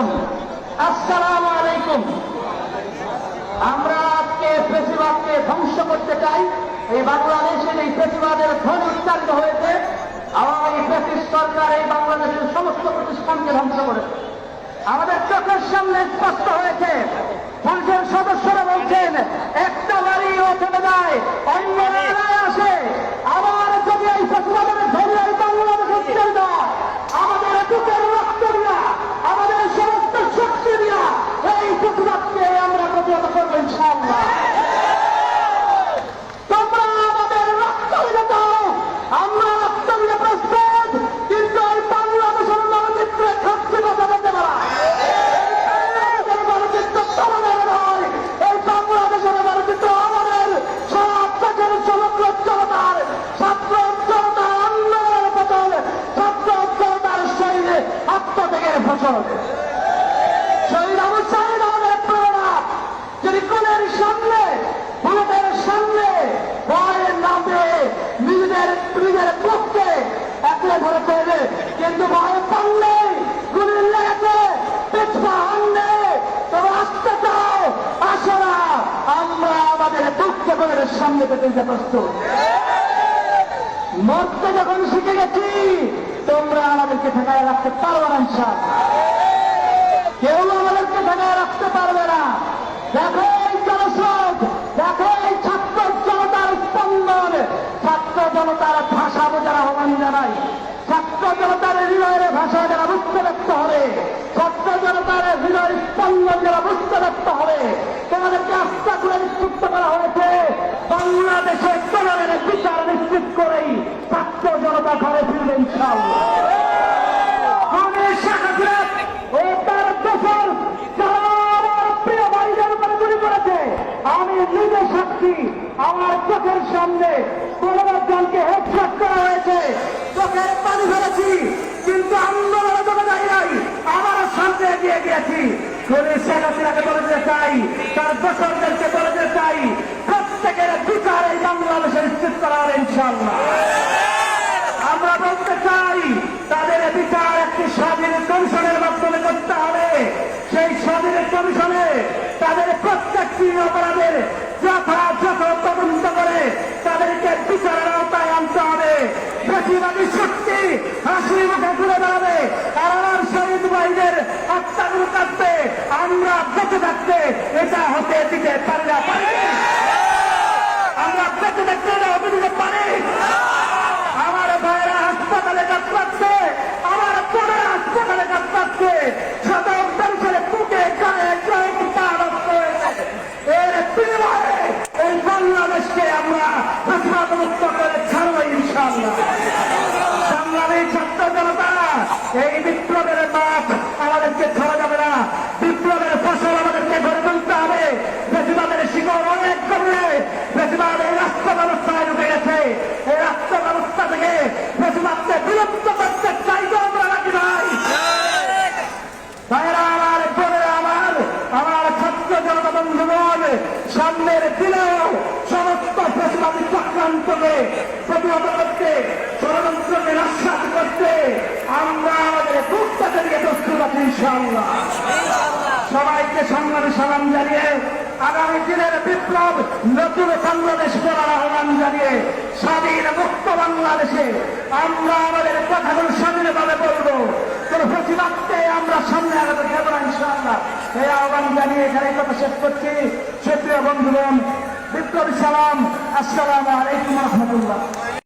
আলাইকুম আসসালাম আলাইকুম। আমরা আজকে ফেসিবাদকে ধ্বংস করতে চাই। এই বাংলাদেশের এই ফেসিবাদের ধ্বনি উচ্চারিত হয়েছে। আওয়ামী ফেসিস সরকার এই বাংলাদেশের সমস্ত প্রতিষ্ঠানকে ধ্বংস করেছে। আমাদের চোখের সামনে স্পষ্ট হয়েছে পুলিশের সদস্যরা ফসল শহীদ আবু সাহেব আমাদের প্রেরণা। যদি কোলের সামনে, বুলেটের সামনে ভয়ের নামে নিজেদের, নিজের পক্ষে একলে ধরে ফেলবে কিন্তু ভয় পানলে গুলির লেগেছে পিছপা আনলে তবে আসতে চাও, আসো না। আমরা আমাদের পক্ষে কোলের সামনে পেতে প্রস্তুত। মরতে যখন শিখে গেছি তোমরা আমাদেরকে ঠেকায় রাখতে পারব না, ইনশাআল্লাহ। কেউ আমাদেরকে ঠেকায় রাখতে পারবে না। দেখো এই জনস্রোত দেখো এই ছাত্র জনতার স্পন্দন। ছাত্র জনতার ভাষা বোঝার আহ্বান জানাই। ছাত্র জনতার হৃদয়ের ভাষা যারা বুঝতে ব্যক্ত হবে, ছাত্র জনতার হৃদয়ের স্পন্দন যারা বুঝতে ব্যক্ত হবে, তোমাদেরকে আস্থা করে নিশ্চিত করা হয়েছে, বাংলাদেশে তোমাদের বিচার নিশ্চিত করেই ছাত্র জনতা ঘরে ফিরবে, ইনশাআল্লাহ আমি শেখ হাসিনা ও তার দোষর যারা আমার প্রিয় ভাইদের উপরে গুলি করেছে আমি নিজে সাক্ষী আমার চোখের সামনে জনকে হেডশট করা হয়েছে। চোখের পানি ফেলেছি, কিন্তু আন্দোলনে তোকে যাই নাই। আমার সামনে এগিয়ে গিয়েছি। চাই, তার দোষরদেরকে চাই, প্রত্যেকের বিচার এই বাংলাদেশের করা ইনশাল্লাহ ঘুরে দাঁড়াবে আমার শহীদ ভাইদের হত্যাগুলো কাটতে আমরা বেঁচে থাকতে এটা হতে দিতে পারি না, পারি আমরা বেঁচে থাকতে এটা হতে দিতে পারি আমার ভাইয়েরা হাসপাতালে কাটপাচ্ছে আমার বোনেরা হাসপাতালে এই বাংলাদেশকে আমরা হাসপাতাল করে সংগ্রামী ছাত্র জনতা, এই বিপ্লবের মাঠ আমাদেরকে ছাড়া যাবে না। বিপ্লবের ফসল আমাদেরকে ধরে তুলতে হবে। বেশিরভাগের শিকড় অনেক করলে বেশিরভাগ এই রাষ্ট্র ব্যবস্থায় ঢুকে গেছে। এই রাষ্ট্র ব্যবস্থা থেকে বেশিরভাগকে বিলুপ্ত করতে চাইব আমরা নাকি ভাই? ভাইরা আমার বোনেরা, আমার আমার ছাত্র জনতা বন্ধুগণ, সামনের দিনেও সমস্ত প্রতিবাদী চক্রান্তকে প্রতিহত করতে ষড়যন্ত্রকে করতে আমরা আমাদের বুকটাকে দিয়ে প্রস্তুত আছি ইনশাআল্লাহ। সবাইকে সংগ্রামী সালাম জানিয়ে আগামী দিনের বিপ্লব, নতুন বাংলাদেশ করার আহ্বান জানিয়ে স্বাধীন মুক্ত বাংলাদেশে আমরা আমাদের কথাগুলো স্বাধীনভাবে বলব। কোন প্রতিবাদকে আমরা সামনে আগাতে দেব না, ইনশাআল্লাহ। এই আহ্বান জানিয়ে এখানে কথা শেষ করছি। সুপ্রিয় বন্ধুগণ, বিপ্লবী সালাম। আসসালামু আলাইকুম রহমতুল্লাহ।